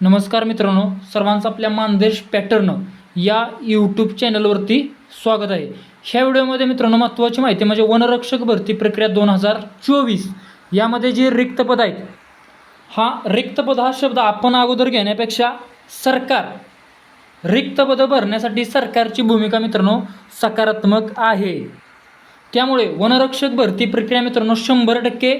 नमस्कार मित्रांनो सर्वांचं आपल्या मानदेश पॅटर्न या यूट्यूब चॅनलवरती स्वागत आहे. ह्या व्हिडिओमध्ये मित्रांनो महत्त्वाची माहिती म्हणजे वनरक्षक भरती प्रक्रिया दोन हजार चोवीस. यामध्ये जे रिक्त पद आहेत हा रिक्त पद हा शब्द आपण अगोदर घेण्यापेक्षा सरकार रिक्तपदं भरण्यासाठी सरकारची भूमिका मित्रांनो सकारात्मक आहे. त्यामुळे वनरक्षक भरती प्रक्रिया मित्रांनो शंभर टक्के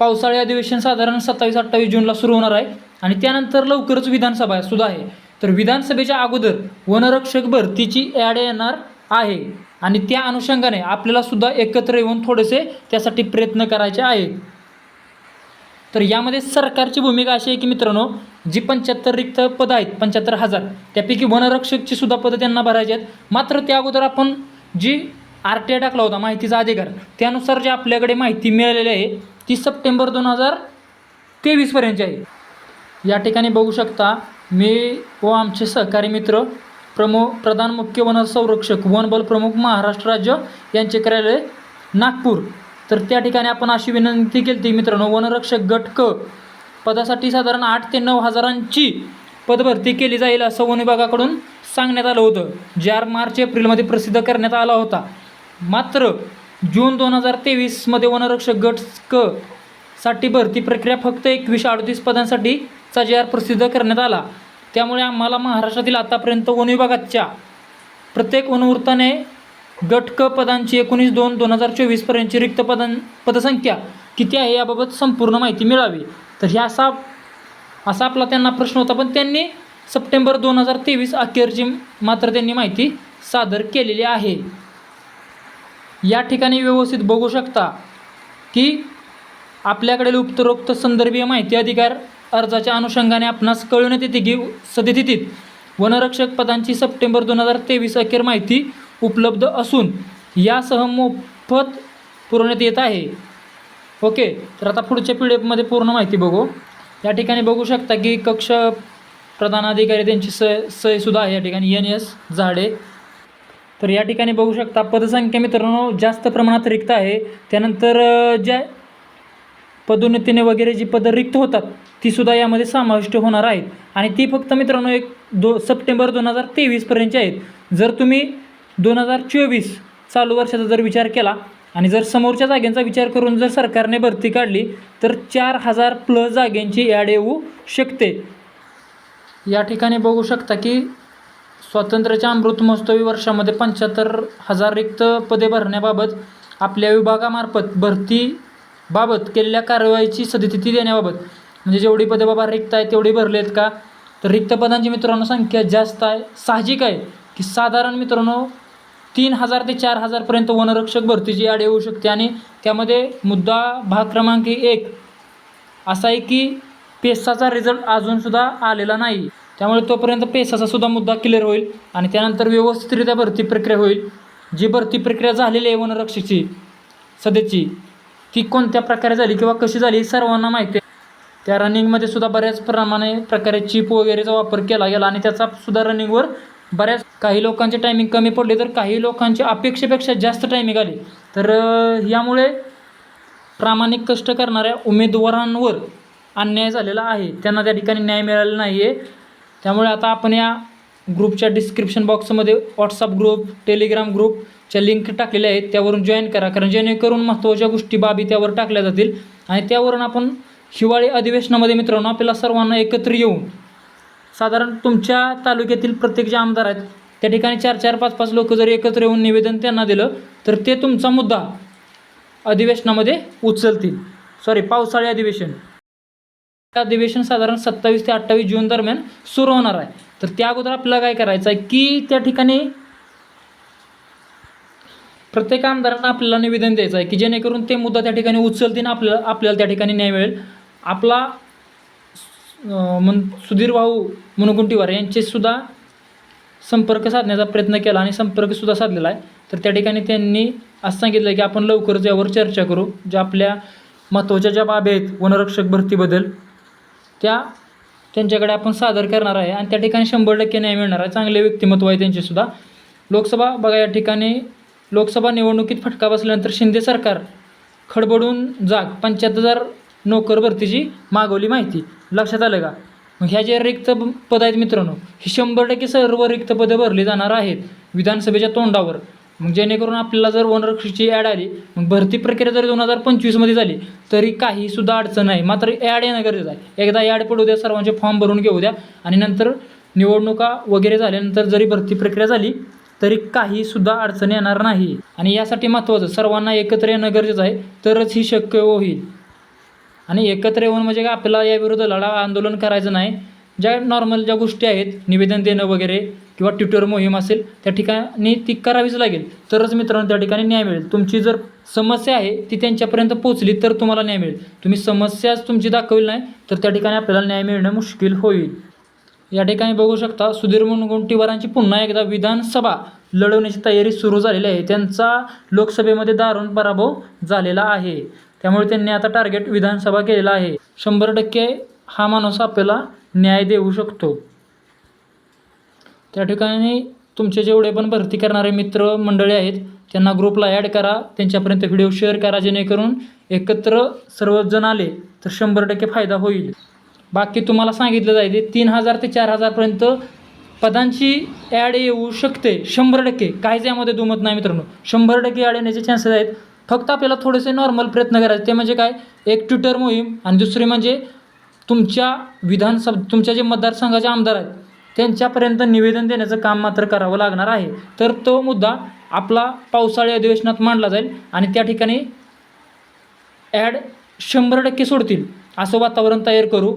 पावसाळी अधिवेशन साधारण सत्तावीस अठ्ठावीस जूनला सुरू होणार आहे आणि त्यानंतर लवकरच विधानसभा सुद्धा आहे. तर विधानसभेच्या अगोदर वनरक्षक भरतीची ॲड येणार आहे आणि त्या अनुषंगाने आपल्याला सुद्धा एकत्र येऊन थोडेसे त्यासाठी प्रयत्न करायचे आहेत. तर यामध्ये सरकारची भूमिका अशी आहे की मित्रांनो जी पंच्याहत्तर रिक्त पदं आहेत पंच्याहत्तर हजार त्यापैकी वनरक्षकची सुद्धा पदं त्यांना भरायची आहेत. मात्र त्या अगोदर आपण जी आर टी आय टाकला होता माहितीचा अधिकार त्यानुसार जे आपल्याकडे माहिती मिळालेली आहे ती सप्टेंबर दोन हजार तेवीसपर्यंतची आहे. या ठिकाणी बघू शकता मी व आमचे सहकारी मित्र प्रमुख प्रधान मुख्य वन संरक्षक वनबल प्रमुख महाराष्ट्र राज्य यांचे कार्यालय नागपूर. तर त्या ठिकाणी आपण अशी विनंती केली होती मित्रांनो वनरक्षक गट क पदासाठी साधारण आठ ते नऊ हजारांची पदभरती केली जाईल असं वन विभागाकडून सांगण्यात आलं होतं चार मार्च एप्रिलमध्ये प्रसिद्ध करण्यात आला होता. मात्र जून दोन हजार तेवीसमध्ये वनरक्षक गट क साठी भरती प्रक्रिया फक्त एकवीस अडतीस पदांसाठीचा जी आर प्रसिद्ध करण्यात आला. त्यामुळे आम्हाला महाराष्ट्रातील आतापर्यंत वन विभागाच्या प्रत्येक वनवृत्ताने गट क पदांची एकोणीस दोन दोन हजार चोवीसपर्यंतची रिक्त पदां पदसंख्या किती आहे याबाबत संपूर्ण माहिती मिळावी. तर ह्या असा असा आपला त्यांना प्रश्न होता. पण त्यांनी सप्टेंबर दोन हजार तेवीस अखेरची मात्र त्यांनी माहिती सादर केलेली आहे. या ठिकाणी व्यवस्थित बघू शकता की आपल्याकडील उपरोक्त संदर्भीय माहिती अधिकार अर्जाच्या अनुषंगाने आपणास कळवण्यात येते की सद्यस्थितीत वनरक्षक पदांची सप्टेंबर दोन हजार तेवीस अखेर माहिती उपलब्ध असून यासह मोफत पुरवण्यात येत आहे. ओके तर आता पुढच्या पी डी एफमध्ये पूर्ण माहिती बघू. या ठिकाणी बघू शकता की कक्ष प्रधानाधिकारी त्यांची स सही सुद्धा आहे. या ठिकाणी एन एस झाडे तर या ठिकाणी बघू शकता पदसंख्या मित्रांनो जास्त प्रमाणात रिक्त आहे. त्यानंतर ज्या पदोन्नतीने वगैरे जी पदं रिक्त होतात तीसुद्धा यामध्ये समाविष्ट होणार आहेत. आणि ती फक्त मित्रांनो एक दो सप्टेंबर दोन हजार तेवीसपर्यंतची आहेत. जर तुम्ही दोन हजार चोवीस चालू वर्षाचा जर विचार केला आणि जर समोरच्या जागेंचा विचार करून जर सरकारने भरती काढली तर चार हजार प्लस जागेंची ॲड येऊ शकते. या ठिकाणी बघू शकता की स्वातंत्र्याच्या अमृत महोत्सवी वर्षामध्ये पंच्याहत्तर हजार रिक्त पदे भरण्याबाबत आपल्या विभागामार्फत भरतीबाबत केलेल्या कारवाईची सद्यस्थिती देण्याबाबत. म्हणजे जेवढी पदे बाबा रिक्त आहेत तेवढी भरले आहेत का? तर रिक्त पदांची मित्रांनो संख्या जास्त आहे साहजिक आहे की साधारण मित्रांनो तीन हजार ते चार हजारपर्यंत वनरक्षक भरतीची याड येऊ शकते आणि त्यामध्ये मुद्दा भाग क्रमांक एक असा आहे की पेसाचा रिझल्ट अजूनसुद्धा आलेला नाही. त्यामुळे तोपर्यंत पेसाचा सुद्धा मुद्दा क्लिअर होईल आणि त्यानंतर व्यवस्थितरित्या भरती प्रक्रिया होईल. जी भरती प्रक्रिया झालेली आहे वनरक्षकची सध्याची ती कोणत्या प्रकारे झाली किंवा कशी झाली सर्वांना माहिती आहे. त्या रनिंगमध्ये सुद्धा बऱ्याच प्रमाणे प्रकारे चिप वगैरेचा वापर केला गेला आणि त्याचा सुद्धा रनिंगवर बऱ्याच काही लोकांचे टायमिंग कमी पडले. तर काही लोकांची अपेक्षेपेक्षा जास्त टायमिंग आली. तर यामुळे प्रामाणिक कष्ट करणाऱ्या उमेदवारांवर अन्याय झालेला आहे. त्यांना त्या ठिकाणी न्याय मिळाला नाही आहे त्यामुळे आता आपण या ग्रुपच्या डिस्क्रिप्शन बॉक्समध्ये व्हॉट्सअप ग्रुप टेलिग्राम ग्रुपच्या लिंक टाकलेल्या आहेत. त्यावरून जॉईन करा. कारण जेणेकरून महत्त्वाच्या गोष्टी बाबी त्यावर टाकल्या जातील. आणि त्यावरून आपण हिवाळी अधिवेशनामध्ये मित्रांनो आपल्याला सर्वांना एकत्र येऊन साधारण तुमच्या तालुक्यातील प्रत्येक जे आमदार आहेत त्या ठिकाणी चार चार पाच पाच लोक जर एकत्र येऊन निवेदन त्यांना दिलं तर ते तुमचा मुद्दा अधिवेशनामध्ये उचलतील. सॉरी पावसाळी अधिवेशन. अधिवेशन साधारण सत्तावीस ते अठ्ठावीस जून दरम्यान सुरू होणार आहे. तर त्या अगोदर आपल्याला काय करायचं आहे की त्या ठिकाणी प्रत्येक आमदारांना आपल्याला निवेदन द्यायचं आहे की जेणेकरून ते मुद्दा त्या ठिकाणी उचलतील आपल्याला आपल्याला त्या ठिकाणी न्याय मिळेल. आपला मन सुधीर भाऊ मुनगुंटीवार यांचे सुद्धा संपर्क साधण्याचा प्रयत्न केला आणि संपर्कसुद्धा साधलेला आहे. तर त्या ठिकाणी त्यांनी असं सांगितलं की आपण लवकरच यावर चर्चा करू ज्या आपल्या महत्त्वाच्या ज्या बाबी आहेत वनरक्षक भरतीबद्दल त्या त्यांच्याकडे आपण सादर करणार आहे. आणि त्या ठिकाणी शंभर टक्के न्याय मिळणार आहे. चांगले व्यक्तिमत्व आहे त्यांचेसुद्धा. लोकसभा बघा या ठिकाणी लोकसभा निवडणुकीत फटका बसल्यानंतर शिंदे सरकार खडबडून जाग. पंच्याहत्तर हजार नोकर भरतीची मागवली माहिती. लक्षात आलं का? मग ह्या ज्या रिक्त पद आहेत मित्रांनो ही शंभर टक्के सर्व रिक्त पदे भरली जाणार आहेत विधानसभेच्या तोंडावर. मग जेणेकरून आपल्याला जर वनरक्षकची ॲड आली मग भरती प्रक्रिया जरी दोन हजार पंचवीसमध्ये झाली तरी काही सुद्धा अडचण नाही. मात्र ॲड येणं गरजेचं आहे. एकदा ॲड पडू द्या सर्वांचे फॉर्म भरून घेऊ द्या आणि नंतर निवडणुका वगैरे झाल्यानंतर जरी भरती प्रक्रिया झाली तरी काही सुद्धा अडचण येणार नाही. आणि यासाठी महत्त्वाचं सर्वांना एकत्र येणं गरजेचं आहे. तरच ही शक्य होईल. आणि एकत्र येऊन म्हणजे आपल्याला याविरुद्ध लढा आंदोलन करायचं नाही. ज्या नॉर्मल ज्या गोष्टी आहेत निवेदन देणं वगैरे किंवा ट्विटर मोहीम असेल त्या ठिकाणी ती करावीच लागेल. तरच मित्रांनो त्या ठिकाणी न्याय मिळेल. तुमची जर समस्या आहे ती त्यांच्यापर्यंत पोहोचली तर तुम्हाला न्याय मिळेल. तुम्ही समस्याच तुमची दाखवली नाही तर त्या ठिकाणी आपल्याला न्याय मिळणं मुश्किल होईल. या ठिकाणी बघू शकता सुधीर मुनगुंटीवारांची पुन्हा एकदा विधानसभा लढवण्याची तयारी सुरू झालेली आहे. त्यांचा लोकसभेमध्ये दारुण पराभव झालेला आहे. त्यामुळे त्यांनी आता टार्गेट विधानसभा केलेला आहे. शंभर टक्के हा माणूस आपल्याला न्याय देऊ शकतो. त्या ठिकाणी तुमचे जेवढे पण भरती करणारे मित्र मंडळी आहेत त्यांना ग्रुपला ॲड करा त्यांच्यापर्यंत व्हिडिओ शेअर करा जेणेकरून एकत्र सर्वजण आले तर शंभर टक्के फायदा होईल. बाकी तुम्हाला सांगितलं जाईल तीन हजार ते चार हजारपर्यंत पदांची ॲड येऊ शकते शंभर टक्के. काहीच यामध्ये दुमत नाही मित्रांनो. शंभर टक्के ॲड येण्याचे चान्सेस आहेत. फक्त आपल्याला थोडेसे नॉर्मल प्रयत्न करायचे ते म्हणजे काय? एक ट्विटर मोहीम आणि दुसरी म्हणजे तुमच्या विधानसभा तुमच्या जे मतदारसंघाचे आमदार आहेत त्यांच्यापर्यंत निवेदन देण्याचं काम मात्र करावं लागणार आहे. तर तो मुद्दा आपला पावसाळी अधिवेशनात मांडला जाईल आणि त्या ठिकाणी ॲड शंभर टक्के सोडतील असं वातावरण तयार करू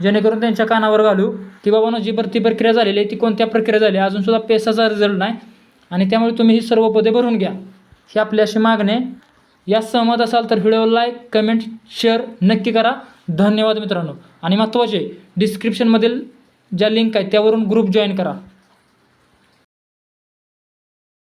जेणेकरून त्यांच्या कानावर घालू की बाबा जी भरती प्रक्रिया झालेली आहे ती कोणत्या प्रक्रिया झाली आहे अजूनसुद्धा पेसाचा रिझल्ट नाही आणि त्यामुळे तुम्ही ही सर्व पदे भरून घ्या. ही आपली अशी मागणी आहे. या सहमत असाल तर व्हिडिओ लाईक कमेंट शेअर नक्की करा. धन्यवाद मित्रांनो. आणि महत्त्वाचे डिस्क्रिप्शनमधील ज्या लिंक आहेत त्यावरून ग्रुप जॉईन करा.